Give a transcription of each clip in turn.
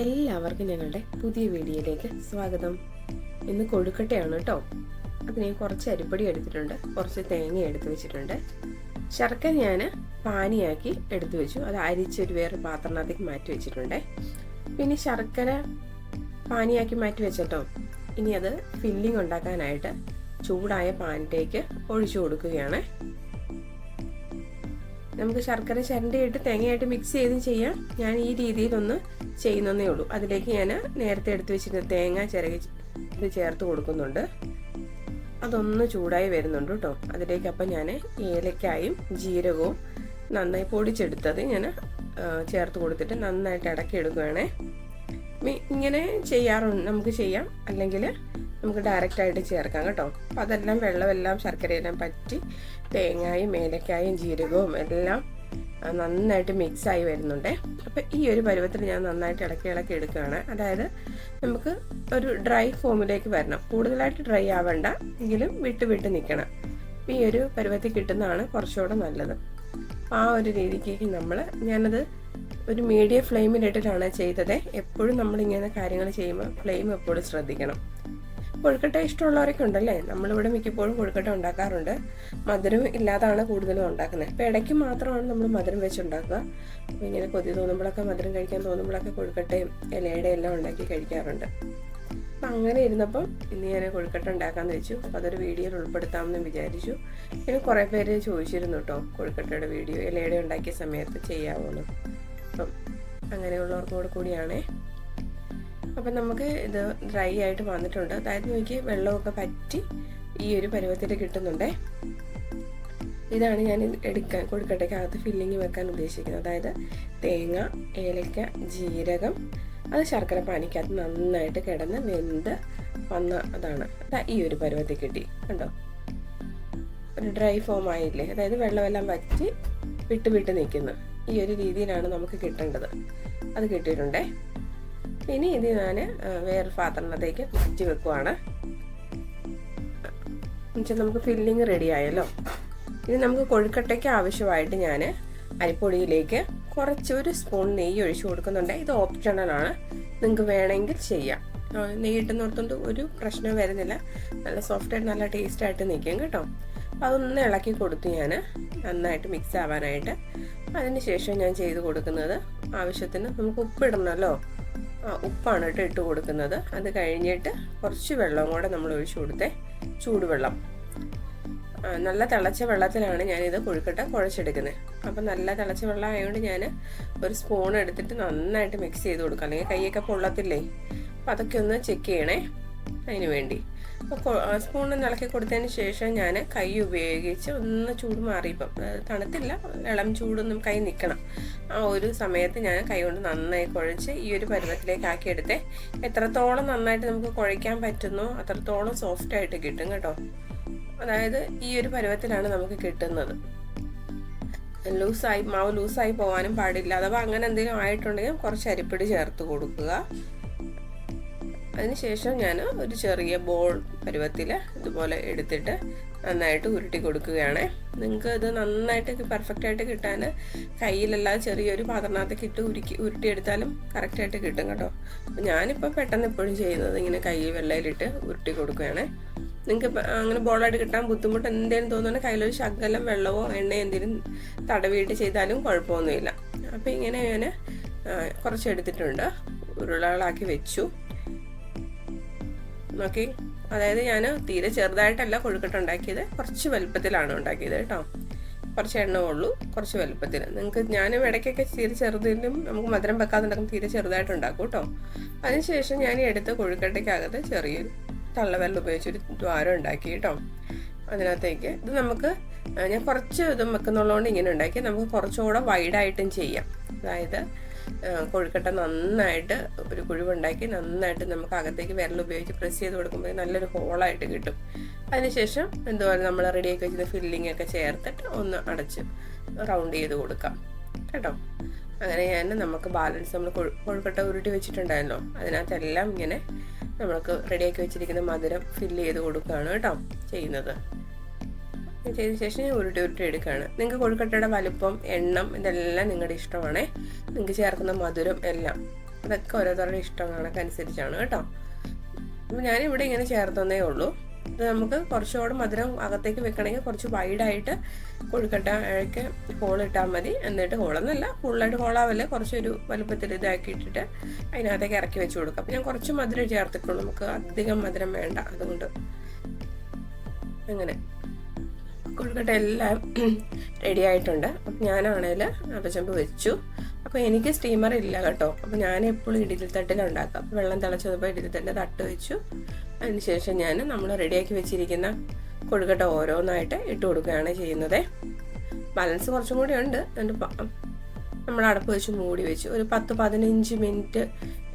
എല്ലാവർക്കും ഞങ്ങളുടെ പുതിയ വീഡിയോയിലേക്ക് സ്വാഗതം. ഇന്ന് കൊഴുക്കട്ടയാണ് കേട്ടോ. അത് ഞാൻ കുറച്ച് അരിപ്പൊടി എടുത്തിട്ടുണ്ട്. കുറച്ച് തേങ്ങ എടുത്തു വെച്ചിട്ടുണ്ട്. ശർക്കര ഞാൻ പാനിയാക്കി എടുത്തു വെച്ചു. അത് അരിച്ചൊരു വേറെ പാത്രത്തിനകത്തേക്ക് മാറ്റി വെച്ചിട്ടുണ്ട്. പിന്നെ ശർക്കര പാനിയാക്കി മാറ്റി വെച്ചിട്ടോ ഇനി അത് ഫില്ലിംഗ് ഉണ്ടാക്കാനായിട്ട് ചൂടായ പാനിലേക്ക് ഒഴിച്ചു കൊടുക്കുകയാണ്. നമുക്ക് ശർക്കര ചരണ്ടിയിട്ട് തേങ്ങയായിട്ട് മിക്സ് ചെയ്തും ചെയ്യാം. ഞാൻ ഈ രീതിയിലൊന്ന് ചെയ്യുന്നതേ ഉള്ളൂ. അതിലേക്ക് ഞാൻ നേരത്തെ എടുത്തു വെച്ചിരുന്ന തേങ്ങ ചിരകി ഇത് ചേർത്ത് കൊടുക്കുന്നുണ്ട്. അതൊന്ന് ചൂടായി വരുന്നുണ്ട് കേട്ടോ. അതിലേക്ക് അപ്പം ഞാൻ ഏലക്കായും ജീരകവും നന്നായി പൊടിച്ചെടുത്തത് ഞാൻ ചേർത്ത് കൊടുത്തിട്ട് നന്നായിട്ട് ഇടക്കി എടുക്കുകയാണേ. ഇങ്ങനെ ചെയ്യാറുണ്ട് നമുക്ക് ചെയ്യാം. അല്ലെങ്കിൽ നമുക്ക് ഡയറക്റ്റായിട്ട് ചേർക്കാം കേട്ടോ. അപ്പം അതെല്ലാം വെള്ളമെല്ലാം ശർക്കരയെല്ലാം പറ്റി തേങ്ങായും ഏലക്കായും ജീരകവും എല്ലാം നന്നായിട്ട് ആയി വരുന്നുണ്ട്. അപ്പം ഈ ഒരു പരുവത്തിൽ ഞാൻ നന്നായിട്ട് ഇളക്കി ഇളക്കി എടുക്കുകയാണ്. അതായത് നമുക്ക് ഒരു ഡ്രൈ ഫോമിലേക്ക് വരണം. കൂടുതലായിട്ട് ഡ്രൈ ആവണ്ട. എങ്കിലും വിട്ട് വിട്ട് നിൽക്കണം. ഈ ഒരു പരുവത്തിൽ കിട്ടുന്നതാണ് കുറച്ചുകൂടെ നല്ലത്. ആ ഒരു രീതിക്ക് നമ്മൾ ഞാനത് ഒരു മീഡിയം ഫ്ലെയിമിലിട്ടിട്ടാണ് ചെയ്തത്. എപ്പോഴും നമ്മളിങ്ങനെ കാര്യങ്ങൾ ചെയ്യുമ്പോൾ ഫ്ലെയിം എപ്പോഴും ശ്രദ്ധിക്കണം. കൊഴുക്കട്ട ഇഷ്ടമുള്ളവരൊക്കെ ഉണ്ടല്ലേ? നമ്മളിവിടെ മിക്കപ്പോഴും കൊഴുക്കട്ട ഉണ്ടാക്കാറുണ്ട്. മധുരം ഇല്ലാതാണ് കൂടുതലും ഉണ്ടാക്കുന്നത്. ഇപ്പം ഇടയ്ക്ക് മാത്രമാണ് നമ്മൾ മധുരം വെച്ചുണ്ടാക്കുക അപ്പോൾ ഇങ്ങനെ കൊതി തോന്നുമ്പോഴൊക്കെ മധുരം കഴിക്കാൻ തോന്നുമ്പോഴൊക്കെ കൊഴുക്കട്ടയും ഇലയുടെ എല്ലാം ഉണ്ടാക്കി കഴിക്കാറുണ്ട്. അപ്പം അങ്ങനെ ഇരുന്നപ്പം ഇന്ന് ഞാൻ കൊഴുക്കട്ട ഉണ്ടാക്കാമെന്ന് വെച്ചു. അപ്പോൾ അതൊരു വീഡിയോയിൽ ഉൾപ്പെടുത്താമെന്ന് വിചാരിച്ചു. പിന്നെ കുറേ പേര് ചോദിച്ചിരുന്നു കേട്ടോ കൊഴുക്കട്ടയുടെ വീഡിയോ ഇലയുടെ ഉണ്ടാക്കിയ സമയത്ത് ചെയ്യാവുള്ളൂ അപ്പം അങ്ങനെയുള്ളവർക്കോട് കൂടെ കൂടിയാണേ. അപ്പം നമുക്ക് ഇത് ഡ്രൈ ആയിട്ട് വന്നിട്ടുണ്ട്. അതായത് നോക്കി വെള്ളമൊക്കെ പറ്റി ഈ ഒരു പരുവത്തിൽ കിട്ടുന്നുണ്ടേ. ഇതാണ് ഞാൻ എടുക്കാൻ കൊടുക്കട്ടയ്ക്കകത്ത് ഫില്ലിങ് വെക്കാൻ ഉദ്ദേശിക്കുന്നത്. അതായത് തേങ്ങ ഏലക്ക ജീരകം അത് ശർക്കര പാനിക്കകത്ത് നന്നായിട്ട് കിടന്ന് വെന്ത് വന്ന അതാണ്. ഈ ഒരു പരുവത്തിൽ കിട്ടി കണ്ടോ? ഒരു ഡ്രൈ ഫോം ആയില്ലേ? അതായത് വെള്ളമെല്ലാം വറ്റി വിട്ട് വിട്ട് നിൽക്കുന്നു. ഈ ഒരു രീതിയിലാണ് നമുക്ക് കിട്ടേണ്ടത്. അത് കിട്ടിയിട്ടുണ്ടേ? ഇനി ഇത് ഞാൻ വേറൊരു പാത്രത്തിലേക്ക് മാറ്റി വെക്കുവാണ്. എന്നുവെച്ചാൽ നമുക്ക് ഫില്ലിങ് റെഡി ആയല്ലോ. ഇനി നമുക്ക് കൊഴുക്കട്ടയ്ക്ക് ആവശ്യമായിട്ട് ഞാൻ അരിപ്പൊടിയിലേക്ക് കുറച്ച് ഒരു സ്പൂൺ നെയ്യ് ഒഴിച്ചു കൊടുക്കുന്നുണ്ട്. ഇത് ഓപ്ഷണലാണ് നിങ്ങൾക്ക് വേണമെങ്കിൽ ചെയ്യാം. നെയ്യ് ഇട്ടുന്നോർത്തുകൊണ്ട് ഒരു പ്രശ്നം വരുന്നില്ല. നല്ല സോഫ്റ്റായിട്ട് നല്ല ടേസ്റ്റ് ആയിട്ട് നിൽക്കും കേട്ടോ. അപ്പോൾ അതൊന്ന് ഇളക്കി കൊടുത്ത് ഞാൻ നന്നായിട്ട് മിക്സ് ആവാനായിട്ട് അതിന് ശേഷം ഞാൻ ചെയ്ത് കൊടുക്കുന്നത് ആവശ്യത്തിന് നമുക്ക് ഉപ്പിടണമല്ലോ. ഉപ്പാണ് കേട്ടോ ഇട്ട് കൊടുക്കുന്നത്. അത് കഴിഞ്ഞിട്ട് കുറച്ച് വെള്ളം കൂടെ നമ്മൾ ഒഴിച്ചു കൊടുത്തേ. ചൂടുവെള്ളം. നല്ല തിളച്ച വെള്ളത്തിലാണ് ഞാനിത് കൊഴുക്കട്ട കുഴച്ചെടുക്കുന്നത്. അപ്പം നല്ല തിളച്ച വെള്ളം ആയതുകൊണ്ട് ഞാൻ ഒരു സ്പൂൺ എടുത്തിട്ട് നന്നായിട്ട് മിക്സ് ചെയ്ത് കൊടുക്കാം. അല്ലെങ്കിൽ കൈയൊക്കെ പൊള്ളത്തില്ലേ? അപ്പം അതൊക്കെ ഒന്ന് ചെക്ക് ചെയ്യണേ. അതിന് വേണ്ടി. അപ്പോൾ സ്പൂണിൽ ഇളക്കി കൊടുത്തതിന് ശേഷം ഞാൻ കൈ ഉപയോഗിച്ച് ഒന്ന് ചൂട് മാറിയപ്പം തണുത്തില്ല ഇളം ചൂടൊന്നും കൈ നിൽക്കണം ആ ഒരു സമയത്ത് ഞാൻ കൈ കൊണ്ട് നന്നായി കുഴച്ച് ഈ ഒരു പരുവത്തിലേക്ക് ആക്കി എത്രത്തോളം നന്നായിട്ട് നമുക്ക് കുഴയ്ക്കാൻ പറ്റുന്നു അത്രത്തോളം സോഫ്റ്റ് ആയിട്ട് കിട്ടും കേട്ടോ. അതായത് ഈ ഒരു പരുവത്തിലാണ് നമുക്ക് കിട്ടുന്നത്. ലൂസായി മാവ് ലൂസായി പോകാനും പാടില്ല. അഥവാ അങ്ങനെ എന്തെങ്കിലും ആയിട്ടുണ്ടെങ്കിൽ കുറച്ച് അരിപ്പൊടി ചേർത്ത് കൊടുക്കുക. അതിനുശേഷം ഞാൻ ഒരു ചെറിയ ബോൾ പരുവത്തിൽ ഇതുപോലെ എടുത്തിട്ട് നന്നായിട്ട് ഉരുട്ടി കൊടുക്കുകയാണ്. നിങ്ങൾക്ക് ഇത് നന്നായിട്ട് പെർഫെക്റ്റ് ആയിട്ട് കിട്ടാൻ കയ്യിലല്ലാതെ ചെറിയൊരു പാത്രത്തിനകത്തേക്ക് ഇട്ട് ഉരുക്കി ഉരുട്ടിയെടുത്താലും കറക്റ്റായിട്ട് കിട്ടും കേട്ടോ. ഞാനിപ്പോൾ പെട്ടെന്ന് എപ്പോഴും ചെയ്യുന്നത് ഇങ്ങനെ കയ്യിൽ വെള്ളയിലിട്ട് ഉരുട്ടി കൊടുക്കുകയാണ്. നിങ്ങൾക്ക് അങ്ങനെ ബോളായിട്ട് കിട്ടാൻ ബുദ്ധിമുട്ട് എന്തെങ്കിലും തോന്നുന്നുണ്ട് കയ്യിലൊരു ശകലം വെള്ളമോ എണ്ണയോ എന്തെങ്കിലും തടവിയിട്ട് ചെയ്താലും കുഴപ്പമൊന്നുമില്ല. അപ്പോൾ ഇങ്ങനെ ഞാൻ കുറച്ച് എടുത്തിട്ടുണ്ട്. ഉരുളകളാക്കി വെച്ചു. നോക്കി. അതായത് ഞാൻ തീരെ ചെറുതായിട്ടല്ല കൊഴുക്കട്ട ഉണ്ടാക്കിയത് കുറച്ച് വലുപ്പത്തിലാണ് ഉണ്ടാക്കിയത് കേട്ടോ. കുറച്ച് എണ്ണ ഉള്ളൂ കുറച്ച് വലുപ്പത്തിൽ നിങ്ങൾക്ക് ഞാൻ ഇടയ്ക്കൊക്കെ തീരെ ചെറുതിലും നമുക്ക് മധുരം വെക്കാതെ ഉണ്ടാക്കും തീരെ ചെറുതായിട്ട് ഉണ്ടാക്കും കേട്ടോ. അതിനുശേഷം ഞാൻ എടുത്ത കൊഴുക്കട്ടയ്ക്കകത്ത് ചെറിയൊരു തള്ളവെള്ളം ഉപയോഗിച്ചൊരു ദ്വാരം ഉണ്ടാക്കി കേട്ടോ. അതിനകത്തേക്ക് ഇത് നമുക്ക് ഞാൻ കുറച്ച് ഇതും വെക്കുന്നുള്ളതുകൊണ്ട് ഇങ്ങനെ ഉണ്ടാക്കി. നമുക്ക് കുറച്ചുകൂടെ വൈഡായിട്ടും ചെയ്യാം. അതായത് കൊഴുക്കട്ട നന്നായിട്ട് ഒരു കുഴിവുണ്ടാക്കി നന്നായിട്ട് നമുക്ക് അകത്തേക്ക് വിരൽ ഉപയോഗിച്ച് പ്രസ് ചെയ്ത് കൊടുക്കുമ്പോൾ നല്ലൊരു ഹോളായിട്ട് കിട്ടും. അതിനുശേഷം എന്തുപോലെ നമ്മൾ റെഡിയാക്കി വെച്ചിരുന്ന ഫില്ലിംഗ് ഒക്കെ ചേർത്തിട്ട് ഒന്ന് അടച്ച് റൗണ്ട് ചെയ്ത് കൊടുക്കാം. കേട്ടോ? അങ്ങനെ ഞാൻ നമുക്ക് ബാലൻസ് നമ്മൾ കൊഴുക്കട്ട ഉരുട്ടി വെച്ചിട്ടുണ്ടായിരുന്നോ? അതിനകത്തെല്ലാം ഇങ്ങനെ നമ്മൾക്ക് റെഡിയാക്കി വെച്ചിരിക്കുന്ന മധുരം ഫില്ല് ചെയ്ത് കൊടുക്കുകയാണ് കേട്ടോ ചെയ്യുന്നത്. ചെയ്ത ശേഷം ഞാൻ ഉരുട്ടി ഉരുട്ടി എടുക്കുകയാണ്. നിങ്ങൾക്ക് കൊഴുക്കട്ടയുടെ വലുപ്പം എണ്ണം ഇതെല്ലാം നിങ്ങളുടെ ഇഷ്ടമാണേ. നിങ്ങൾക്ക് ചേർക്കുന്ന മധുരം എല്ലാം. അതൊക്കെ ഓരോരുത്തരുടെ ഇഷ്ടം കണക്കനുസരിച്ചാണ് കേട്ടോ. അപ്പം ഞാനിവിടെ ഇങ്ങനെ ചേർത്തന്നേ ഉള്ളൂ. ഇത് നമുക്ക് കുറച്ചുകൂടെ മധുരം അകത്തേക്ക് വെക്കണമെങ്കിൽ കുറച്ച് വൈഡായിട്ട് കൊഴുക്കട്ടയ്ക്ക് ഹോളിട്ടാൽ മതി. എന്നിട്ട് ഹോളെന്നല്ല ഫുള്ളായിട്ട് ഹോളാവല്ലേ കുറച്ചൊരു വലുപ്പത്തിൽ ഇതാക്കി ഇട്ടിട്ട് അതിനകത്തേക്ക് ഇറക്കി വെച്ച് കൊടുക്കാം. അപ്പം ഞാൻ കുറച്ച് മധുരം ചേർത്തിട്ടുള്ളൂ. നമുക്ക് അധികം മധുരം വേണ്ട. അതുകൊണ്ട് അങ്ങനെ കൊഴുക്കട്ട എല്ലാം റെഡി ആയിട്ടുണ്ട്. അപ്പം ഞാനാണേൽ അപ്പച്ചമ്പ് വെച്ചു. അപ്പോൾ എനിക്ക് സ്റ്റീമർ ഇല്ല കേട്ടോ. അപ്പോൾ ഞാൻ എപ്പോഴും ഇടിയിൽ തട്ടിലുണ്ടാക്കാം വെള്ളം തിളച്ചപ്പോൾ ഇടിയിൽ തട്ടിന്റെ തട്ട് വെച്ചു. അതിനുശേഷം ഞാൻ നമ്മൾ റെഡിയാക്കി വെച്ചിരിക്കുന്ന കൊഴുക്കട്ട ഓരോന്നായിട്ട് ഇട്ട് കൊടുക്കുകയാണ് ചെയ്യുന്നത്. ബാലൻസ് കുറച്ചും കൂടി ഉണ്ട്. എന്നിട്ട് നമ്മൾ അടപ്പ് വെച്ച് മൂടി വെച്ചു. ഒരു പത്ത് പതിനഞ്ച് മിനിറ്റ്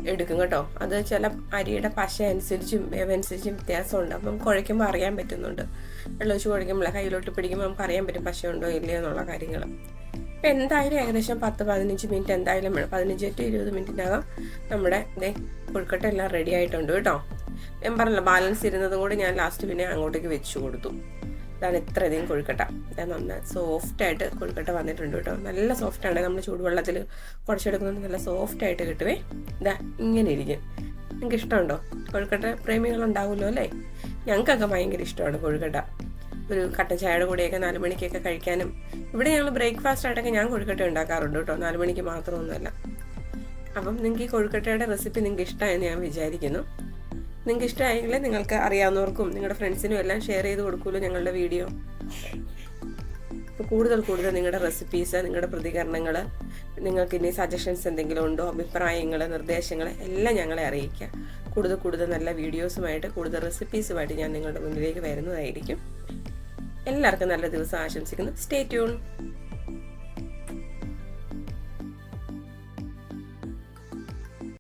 എടുക്കും കേട്ടോ. അത് ചില അരിയുടെ പശ അനുസരിച്ചും വേവനുസരിച്ചും വ്യത്യാസമുണ്ട്. അപ്പം കുഴയ്ക്കുമ്പോൾ അറിയാൻ പറ്റുന്നുണ്ട്. വെള്ളം ഒഴിച്ച് കുഴയ്ക്കുമ്പോൾ കയ്യിലോട്ട് പിടിക്കുമ്പോൾ നമുക്ക് അറിയാൻ പറ്റും പശ ഉണ്ടോ ഇല്ലയോ എന്നുള്ള കാര്യങ്ങൾ. അപ്പം എന്തായാലും ഏകദേശം പത്ത് പതിനഞ്ച് മിനിറ്റ് എന്തായാലും വേണം. പതിനഞ്ച് ടു ഇരുപത് മിനിറ്റിനകം നമ്മുടെ ഇതേ പുഴുക്കട്ട എല്ലാം റെഡി ആയിട്ടുണ്ട് കേട്ടോ. ഞാൻ പറഞ്ഞല്ലോ ബാലൻസ് ഇരുന്നതും കൂടി ഞാൻ ലാസ്റ്റ് പിന്നെ അങ്ങോട്ടേക്ക് വെച്ചു കൊടുത്തു. ഇതാണ് ഇത്രയധികം കൊഴുക്കട്ട. ഞാൻ നന്ന സോഫ്റ്റ് ആയിട്ട് കൊഴുക്കട്ട വന്നിട്ടുണ്ട് കേട്ടോ. നല്ല സോഫ്റ്റ് ആണ്. നമ്മൾ ചൂടുവെള്ളത്തിൽ കുഴച്ചെടുക്കുന്നത് നല്ല സോഫ്റ്റ് ആയിട്ട് കിട്ടുവേ. ഇതാ ഇങ്ങനെ ഇരിക്കും. നിങ്ങൾക്ക് ഇഷ്ടമുണ്ടോ? കൊഴുക്കട്ട പ്രേമികളുണ്ടാവുമല്ലോ അല്ലേ? ഞങ്ങൾക്കൊക്കെ ഭയങ്കര ഇഷ്ടമാണ് കൊഴുക്കട്ട. ഒരു കട്ടൻ ചായയുടെ കൂടെയൊക്കെ നാല് മണിക്കൊക്കെ കഴിക്കാനും. ഇവിടെ ഞങ്ങൾ ബ്രേക്ക്ഫാസ്റ്റ് ആയിട്ടൊക്കെ ഞാൻ കൊഴുക്കട്ട ഉണ്ടാക്കാറുണ്ട് കേട്ടോ. നാല് മണിക്ക് മാത്രമൊന്നുമല്ല. അപ്പം നിങ്ങൾക്ക് ഈ കൊഴുക്കട്ടയുടെ റെസിപ്പി നിങ്ങൾക്ക് ഇഷ്ടമായെന്ന് ഞാൻ വിചാരിക്കുന്നു. നിങ്ങൾക്ക് ഇഷ്ടമായെങ്കിൽ നിങ്ങൾക്ക് അറിയാവുന്നവർക്കും നിങ്ങളുടെ ഫ്രണ്ട്സിനും എല്ലാം ഷെയർ ചെയ്ത് കൊടുക്കുമല്ലോ ഞങ്ങളുടെ വീഡിയോ. അപ്പോൾ കൂടുതൽ കൂടുതൽ നിങ്ങളുടെ റെസിപ്പീസ് നിങ്ങളുടെ പ്രതികരണങ്ങൾ നിങ്ങൾക്ക് ഇനി സജഷൻസ് എന്തെങ്കിലും ഉണ്ടോ അഭിപ്രായങ്ങൾ നിർദ്ദേശങ്ങൾ എല്ലാം ഞങ്ങളെ അറിയിക്കുക. കൂടുതൽ കൂടുതൽ നല്ല വീഡിയോസുമായിട്ട് കൂടുതൽ റെസിപ്പീസുമായിട്ട് ഞാൻ നിങ്ങളുടെ മുന്നിലേക്ക് വരുന്നതായിരിക്കും. എല്ലാവർക്കും നല്ല ദിവസം ആശംസിക്കുന്നു. Stay tune